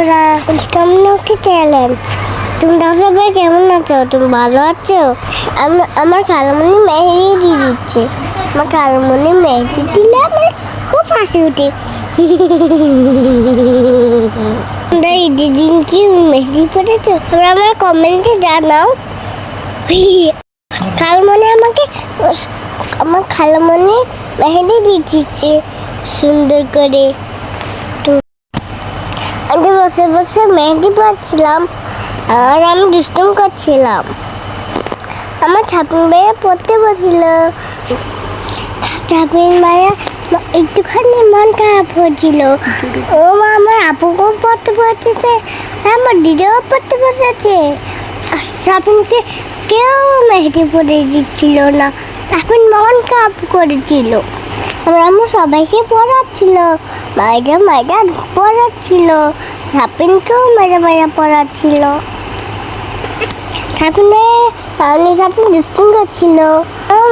বন্ধুরা ওয়েলকাম নকি চ্যালেঞ্জ তোমরা সবাই কেমন আছো? তুমি ভালো আছো? আম- আমার খালামণি মেহেদি দিয়ে দিচ্ছে। আমার খালামণি মেহেদি দিলে আমার খুব হাসি উঠে। তোমরা ঈদের কি মেহেদি পড়েছো, তোমরা আমার কমেন্টে জানাও। খালামণি আমাকে আমার খালামণি মেহেদি দিয়ে দিচ্ছে, সুন্দর করে। বসে বসে মেহেদি পাচ্ছিলাম আর আমি দুষ্টুম করছিলাম। আমার ছাপিন ভাইয়া পড়তে বসছিল ছাপিন ভাইয়া একটুখানি মন খারাপ হয়েছিল ও মা, আমার আপুকেও পড়তে বসেছে, আমার দিদিও পড়তে বসেছে। ছাপিনকে কেউ মেহেদি পরে দিচ্ছিল না ছাপিন মন খারাপ করেছিল। আমার সবাইকে পড়াচ্ছিল। মাইরা মাইরা পড়াচ্ছিল। হাপিনকেও মেরে মেরে পড়াচ্ছিল। তারপরে মামনির সাথে দুষ্টুম করছিল।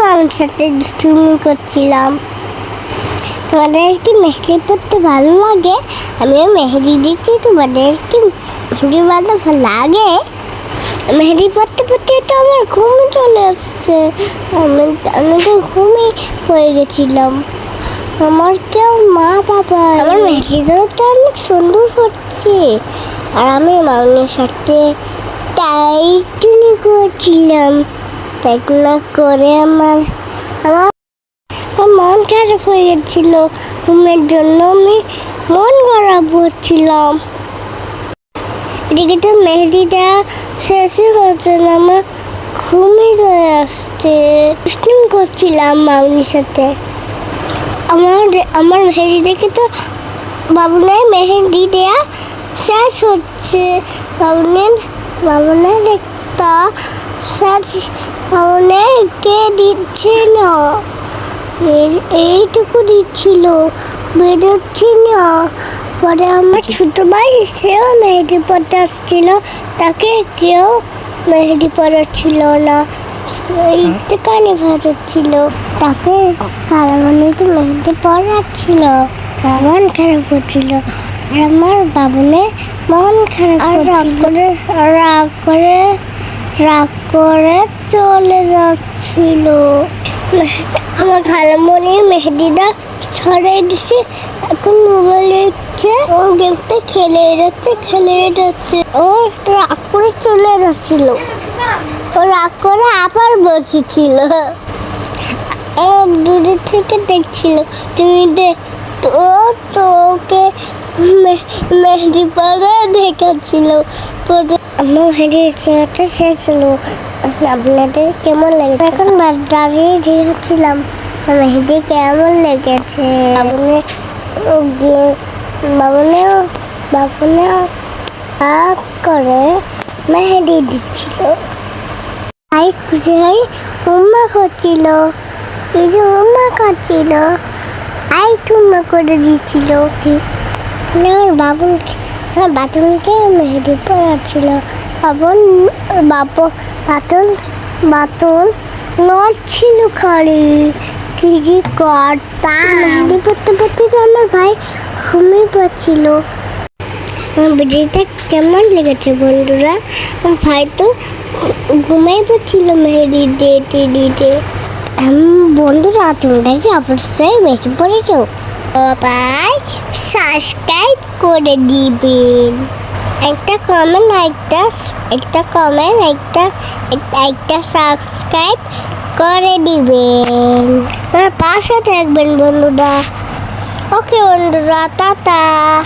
মামনির সাথে দুষ্টুমি করছিলাম। তোমাদের কি মেহেদি পড়তে ভালো লাগে? আমিও মেহেদি দিচ্ছি তোমাদের কি মেহেদি ভালো লাগে? মেহেদি পড়তে পড়তে তো আমার ঘুম চলে আসছে। আমি আমি তো ঘুমিয়ে পড়ে গেছিলাম। আমার কেউ মা বাবা আমার মেহেদিটাও তো অনেক সুন্দর হচ্ছে। আর আমি মামনির সাথে টাইটুনি করছিলাম। টাইটুনা করে আমার আমার আমার মন খারাপ হয়ে গেছিল। ঘুমের জন্য আমি মন খারাপ করছিলাম। এদিকে তো মেহেদিটা শেষই হচ্ছে না আমার ঘুমই রয়ে আসছে। করছিলাম মামনির সাথে। আমার আমার মেহেদি দেখে তো বাবুনের মেহেদি দেয়া শেষ হচ্ছে। বাবুনের বাবুনের একটা শেষ। বাবুনের কে দিচ্ছে না? এইটুকু দিচ্ছিল বেরোচ্ছি না পরে আমার ছোট ভাই, সেও মেহেদি পড়তে আসছিল তাকে কেউ মেহেদি পড়াচ্ছিল না। একটুখানি ভাজাচ্ছিল তাকে কারণ তো মেহেদি পড়াচ্ছিল মন খারাপ করছিল। আর আমার বাবুনে মন খারাপ আর রাগ করে রাগ করে রাগ করে চলে যাচ্ছিল। আমার খালামণি মেহেদিটা ছড়াই দিছে। এখন মোবাইল দিচ্ছে ও গেমটা খেলে যাচ্ছে খেলে যাচ্ছে ও রাগ করে চলে যাচ্ছিল। ও রাগ করে আবার বসেছিল। ও দূরে থেকে দেখছিল। তুমি দেখ তো তোকে মেহেদি পরে দেখাচ্ছিল পরে আমার চেয়ারটা শেষ হলো আপনাদের কেমন লেগেছে? এখন দাঁড়িয়ে দেখছিলাম মেহেদি কেমন লেগেছে? বাবুনে গিয়ে বাবুনে বাবুনে আগ করে মেহেদি দিচ্ছিল। হয়ে উম্মা করছিল, এই যে উম্মা করছিল, আই টুম্মা করে দিয়েছিল না আমার বাবুন আমার বাতুলকে মেহেদি পড়াচ্ছিল। বাবন বাবু, বাতুল বাতুল নড়ছিল খালি কি যে করতা মেহেদি পড়তে পড়তে তো আমার ভাই ঘুমিয়ে পড়ছিল। ভিডিওটা কেমন লেগেছে বন্ধুরা। ভাই তো ঘুমাই পড়ছিল মেহেদি দিতে উম, বন্ধুরা তোমরা কি অবশ্যই বেশি পড়েছ? সবাই সাবস্ক্রাইব করে দিবেন। একটা কমেন্ট একটা একটা কমেন্ট একটা একটা- সাবস্ক্রাইব করে দিবেন। পাশে থাকবেন বন্ধুরা। ওকে বন্ধুরা টাটা।